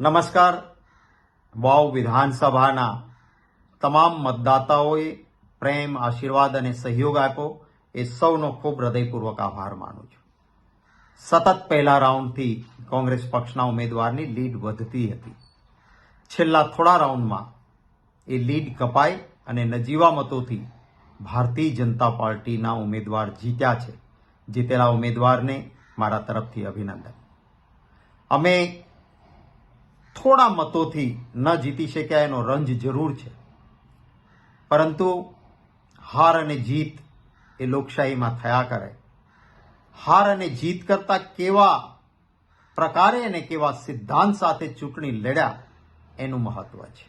નમસ્કાર. વાવ વિધાનસભાના તમામ મતદાતાઓએ પ્રેમ, આશીર્વાદ અને સહયોગ આપ્યો. એ સૌનો ખૂબ હૃદયપૂર્વક આભાર માનું છું. સતત પહેલા રાઉન્ડથી કોંગ્રેસ પક્ષના ઉમેદવારની લીડ વધતી હતી. છેલ્લા થોડા રાઉન્ડમાં એ લીડ કપાઈ અને નજીવા મતોથી ભારતીય જનતા પાર્ટીના ઉમેદવાર જીત્યા છે, જીતેલા ઉમેદવારને મારા તરફથી અભિનંદન. અમે થોડા મતોથી ન જીતી શક્યા એનો રંજ જરૂર છે. પરંતુ હાર અને જીત એ લોકશાહીમાં થયા કરે. હાર અને જીત કરતા કેવા પ્રકારે અને કેવા સિદ્ધાંત સાથે ચૂંટણી લડ્યા એનું મહત્વ છે.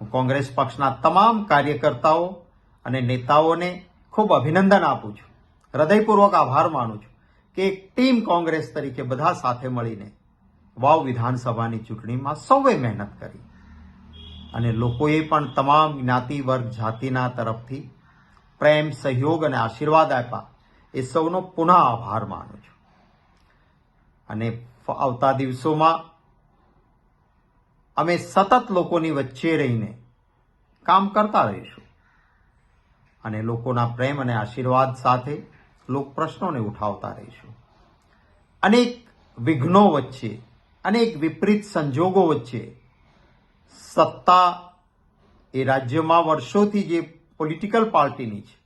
હું કોંગ્રેસ પક્ષના તમામ કાર્યકર્તાઓ અને નેતાઓને ખૂબ અભિનંદન આપું છું. હૃદયપૂર્વક આભાર માનું છું કે એક ટીમ કોંગ્રેસ તરીકે બધા સાથે મળીને વાવ વિધાનસભાની ચૂંટણીમાં સૌએ મહેનત કરી. અને લોકોએ પણ તમામ જ્ઞાતિ વર્ગ જાતિના તરફથી પ્રેમ, સહયોગ અને આશીર્વાદ આપ્યા. એ સૌનો પુનઃ આભાર માનું છું. અને આવતા દિવસોમાં અમે સતત લોકોની વચ્ચે રહીને કામ કરતા રહીશું. અને લોકોના પ્રેમ અને આશીર્વાદ સાથે લોક પ્રશ્નોને ઉઠાવતા રહીશું. અનેક વિઘ્નો વચ્ચે અનેક વિપરીત સંજોગો વચ્ચે સત્તા એ રાજ્યમાં વર્ષોથી જે પોલિટિકલ પાર્ટીની છે,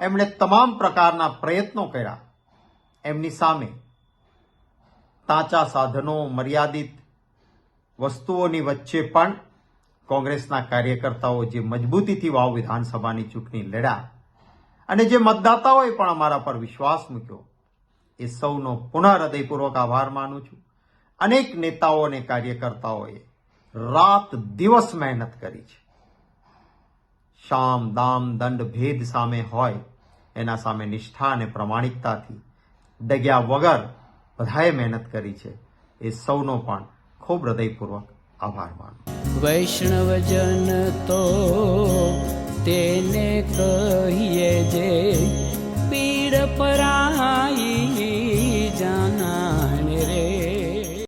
એમણે તમામ પ્રકારના પ્રયત્નો કર્યા. એમની સામે તાચા સાધનો, મર્યાદિત વસ્તુઓની વચ્ચે પણ કોંગ્રેસના કાર્યકર્તાઓ જે મજબૂતીથી વાવ વિધાનસભાની ચૂંટણી લડ્યા અને જે મતદાતાઓએ પણ અમારા પર વિશ્વાસ મૂક્યો, એ સૌનો પુનઃ હૃદયપૂર્વક આભાર માનું છું. અનેક નેતાઓ અને કાર્યકર્તાઓએ રાત દિવસ મહેનત કરી છે. શામ, દામ, દંડ, ભેદ સામે હોય, એના સામે નિષ્ઠા અને પ્રમાણિકતાથી ડગ્યા વગર બધાએ મહેનત કરી છે. એ સૌનો પણ ખૂબ હૃદયપૂર્વક આભાર માનું વૈષ્ણવજન તો તેને કહીએ જે પીડ પરાઈ